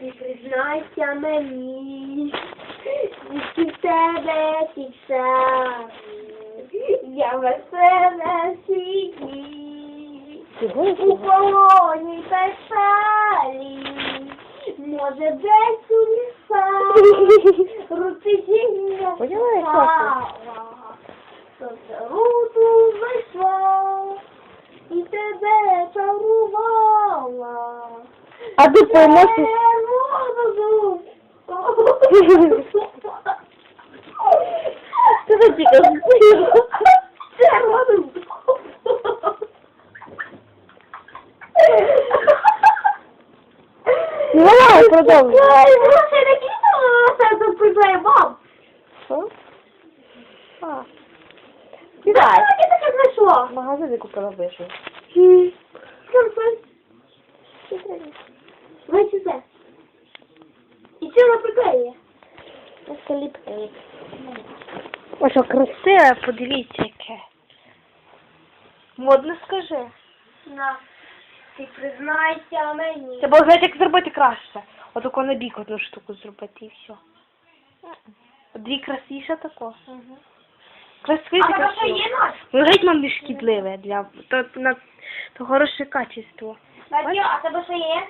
І признайся мені, і тебе пікса. Я веселе сиді. У полоні та. Може, десь у лісах. Руці зімня спала. Руду зайшла. І тебе чарувала. А ти поможеш? Ти за тільки Ну, давай, продовжуй. Це не кіно, це тут приклеє баб. Що? А. Дай. Кидай. Я таке знайшла. В магазині купила вишу. Бачите це? І що вона приклеює? Ліпкає. Ось красиве, подивіться яке. Модно скажи. На. Ти признайся мені. Це було знаєте, як зробити краще. Отако на бік одну штуку зробити і все. Дві красивіше тако. Красивіше А що є наш? Ну, геть вам не шкідливе для то, на, то хороше качество. Матю, а тебе що є?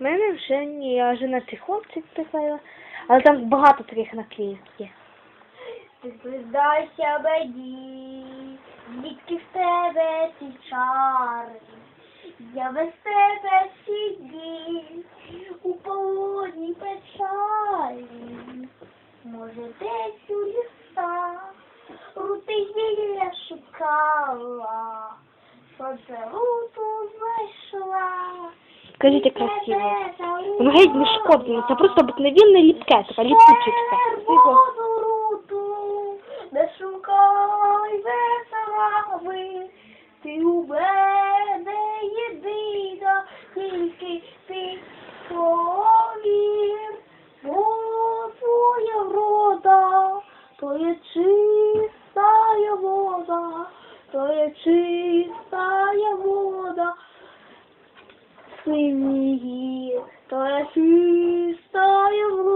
У мене вже ні, я вже на цих хлопців приклеїла. Але там багато таких наклеїв є. Ти признайся мені, звідки в тебе ці чари? Я без тебе сидів у полоні печалі. Може, десь у лісах рути гілля шукала, сонце руту знайшла. Як красиво. Воно геть не шкодне, це просто обикновенне ліпке, така ліпучечка. Воду не шукай веселави, ти у мене єдина, тільки ти повір, бо твоя врода, то є чистая вода, то є чистая вода, синій, то є чистая вода,